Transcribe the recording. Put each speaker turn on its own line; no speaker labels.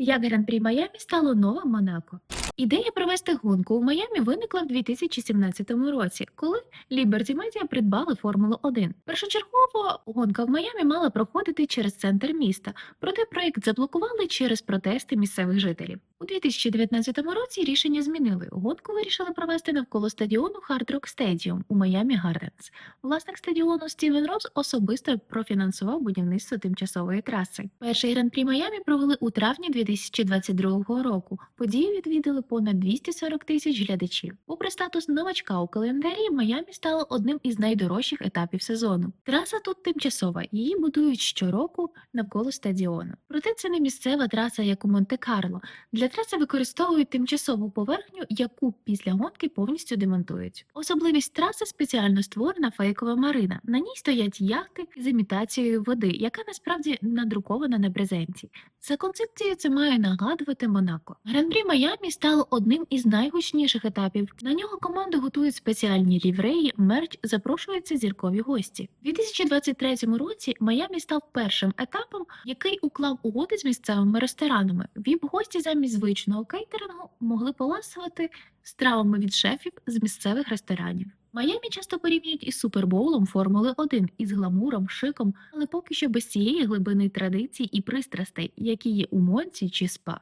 Як Гран-прі Майамі стало новим Монако. Ідея провести гонку у Майамі виникла в 2017 році, коли Liberty Media придбали Формулу 1. Першочергово гонка в Майамі мала проходити через центр міста, проте проект заблокували через протести місцевих жителів. У 2019 році рішення змінили. Гонку вирішили провести навколо стадіону Hard Rock Stadium у Майамі Гарденс. Власник стадіону Стівен Росс особисто профінансував будівництво тимчасової траси. Перший гран-прі Майамі провели у травні 2022 року. Події відвідали понад 240 тисяч глядачів. Попри статус новачка у календарі, Майамі стало одним із найдорожчих етапів сезону. Траса тут тимчасова, її будують щороку навколо стадіону. Проте це не місцева траса, як у Монте-Карло. Для траси використовують тимчасову поверхню, яку після гонки повністю демонтують. Особливість траси спеціально створена фейкова марина. На ній стоять яхти з імітацією води, яка насправді надрукована на брезенті. За концепцією це має нагадувати Монако. Гран-прі Майамі стало одним із найгучніших етапів. На нього команди готують спеціальні лівреї, мерч, запрошуються зіркові гості. У 2023 році Майамі став першим етапом, який уклав угоди з місцевими ресторанами. Віп-гості замість звичного кейтерингу могли поласувати стравами від шефів з місцевих ресторанів. Майамі часто порівнюють із супербоулом Формули 1 із гламуром, шиком, але поки що без цієї глибини традицій і пристрастей, які є у Монці чи СПА.